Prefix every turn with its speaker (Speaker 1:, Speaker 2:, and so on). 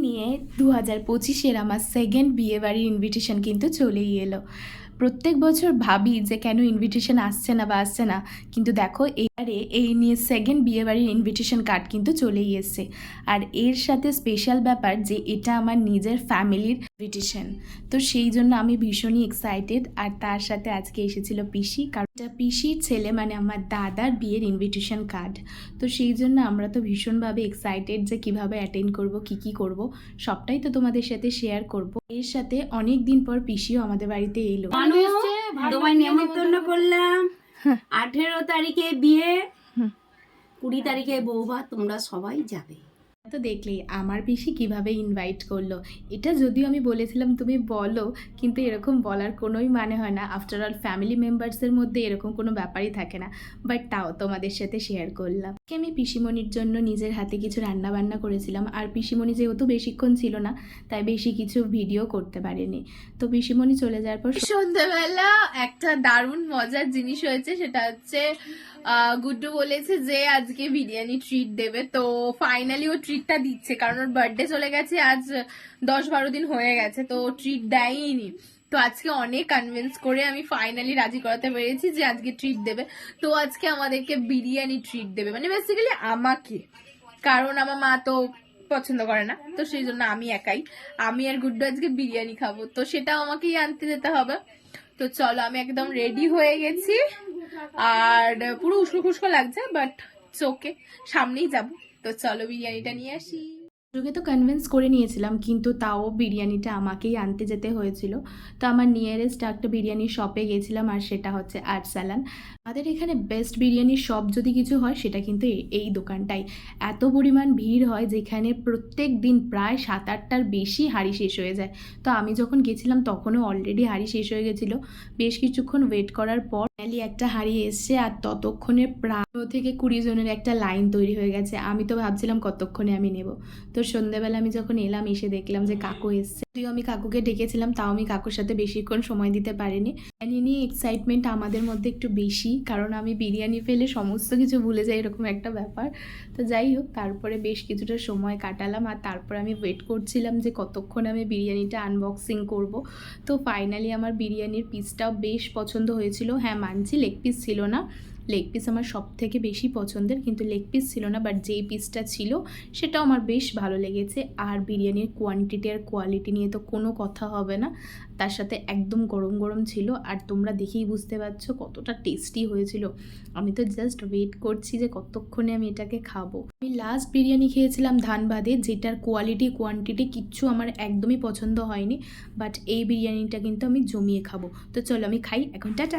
Speaker 1: নিয়ে দু হাজার পঁচিশের আমার সেকেন্ড বিয়েবাড়ির ইনভিটেশন কিন্তু চলেই এলো। প্রত্যেক বছর ভাবি যে কেন ইনভিটেশন আসছে না বা আসছে না। কিন্তু দেখো, এবারে এই নিয়ে সেকেন্ড বিয়েবাড়ির ইনভিটেশন কার্ড কিন্তু চলেই এসছে। আর এর সাথে স্পেশাল ব্যাপার যে এটা আমার নিজের ফ্যামিলির ইনভিটেশন তো সেই জন্য আমি ভীষণই এক্সাইটেড আর তার সাথে আজকে এসেছিল পিসি। কারণ এটা পিসির ছেলে মানে আমার দাদার বিয়ের ইনভিটেশন কার্ড তো সেই জন্য আমরা তো ভীষণভাবে এক্সাইটেড যে কীভাবে অ্যাটেন্ড করব, কি কি করব। সবটাই তো তোমাদের সাথে শেয়ার করব। এর সাথে অনেক দিন পর পিসিও আমাদের বাড়িতে এলো।
Speaker 2: তোমায় নেমন্তন্ন করলাম। আঠেরো তারিখে বিয়ে কুড়ি তারিখে বৌভা তোমরা সবাই যাবে।
Speaker 1: তো দেখলেই আমার পিসি কীভাবে ইনভাইট করল? এটা যদিও আমি বলেছিলাম, তুমি বলো, কিন্তু এরকম বলার কোনোই মানে হয় না। আফটার অল ফ্যামিলি মেম্বার্সের মধ্যে এরকম কোনো ব্যাপারই থাকে না। বাট তাও তোমাদের সাথে শেয়ার করলাম। আমি পিসিমণির জন্য নিজের হাতে কিছু রান্না বান্না করেছিলাম। আর পিসিমণি যেহেতু বেশিক্ষণ ছিল না, তাই বেশি কিছু ভিডিও করতে পারেনি। তো পিসিমণি চলে যাওয়ার পর সন্ধ্যাবেলা একটা দারুণ মজার জিনিস হয়েছে, সেটা হচ্ছে গুড্ডু বলেছে যে আজকে বিরিয়ানি ট্রিট দেবে। তো ফাইনালি ও ট্রিটটা দিচ্ছে, কারণ ওর বার্থডে চলে গেছে, আজ দশ বারো দিন হয়ে গেছে, তো ট্রিট দেয়নি তো আজকে অনেক কনভিন্স করে আমি ফাইনালি রাজি করাতে পেরেছি যে আজকে ট্রিট দেবে। তো আজকে আমাদেরকে বিরিয়ানি ট্রিট দেবে। মানে বেসিক্যালি আমাকে। কারণ আমার মা তো পছন্দ করে না, তো সেই জন্য আমি একাই। আমি আর গুড্ডু আজকে বিরিয়ানি খাব, তো সেটাও আমাকেই আনতে যেতে হবে। তো চলো, আমি একদম রেডি হয়ে গেছি। আর পুরো উস্কো লাগছে বাট চোখে সামনেই যাব। তো চলো বিরিয়ানিটা নিয়ে আসি। যুগে তো কনভিন্স করে নিয়েছিলাম, কিন্তু তাও বিরিয়ানিটা আমাকেই আনতে যেতে হয়েছিল। তো আমার নিয়ারেস্ট একটা বিরিয়ানি শপে গেছিলাম আর সেটা হচ্ছে আর্টসালান আমাদের এখানে বেস্ট বিরিয়ানির শপ যদি কিছু হয়, সেটা কিন্তু এই দোকানটাই। এত পরিমাণ ভিড় হয় যেখানে প্রত্যেক দিন প্রায় সাত আটটার বেশি হাঁড়ি শেষ হয়ে যায়। তো আমি যখন গেছিলাম, তখনও অলরেডি হাঁড়ি শেষ হয়ে গেছিল। বেশ কিছুক্ষণ ওয়েট করার পর ফাইনালি একটা হাঁড়ি এসছে আর ততক্ষণে প্রায় থেকে কুড়ি জনের একটা লাইন তৈরি হয়ে গেছে। আমি তো ভাবছিলাম কতক্ষণে আমি নেব। তো সন্ধ্যাবেলা আমি যখন এলাম, এসে দেখলাম যে কাকু এসছে। যদিও আমি কাকুকে ডেকেছিলাম, তাও আমি কাকুর সাথে বেশিক্ষণ সময় দিতে পারিনি। বিরিয়ানি নিয়ে এক্সাইটমেন্ট আমাদের মধ্যে একটু বেশি, কারণ আমি বিরিয়ানি পেলে সমস্ত কিছু ভুলে যাই এরকম একটা ব্যাপার। তো যাই হোক, তারপরে বেশ কিছুটা সময় কাটালাম আর তারপরে আমি ওয়েট করছিলাম যে কতক্ষণ আমি বিরিয়ানিটা আনবক্সিং করব। তো ফাইনালি আমার বিরিয়ানির পিসটাও বেশ পছন্দ হয়েছিল। হ্যাঁ মানছি লেগ পিস ছিল না। লেগ পিস আমার সব থেকে বেশি পছন্দের, কিন্তু লেগ পিস ছিল না বাট যেই পিসটা ছিল, সেটাও আমার বেশ ভালো লেগেছে। আর বিরিয়ানির কোয়ান্টিটি আর কোয়ালিটি নিয়ে তো কোনো কথা হবে না। তার সাথে একদম গরম গরম ছিল, আর তোমরা দেখেই বুঝতে পারছ কতটা টেস্টি হয়েছিল। আমি তো জাস্ট ওয়েট করছি যে কতক্ষণে আমি এটাকে খাব। আমি লাস্ট বিরিয়ানি খেয়েছিলাম ধানবাদে, যেটার কোয়ালিটি কোয়ান্টিটি কিচ্ছু আমার একদমই পছন্দ হয়নি বাট এই বিরিয়ানিটা কিন্তু আমি জমিয়ে খাব। তো চলো আমি খাই, এখন টাটা!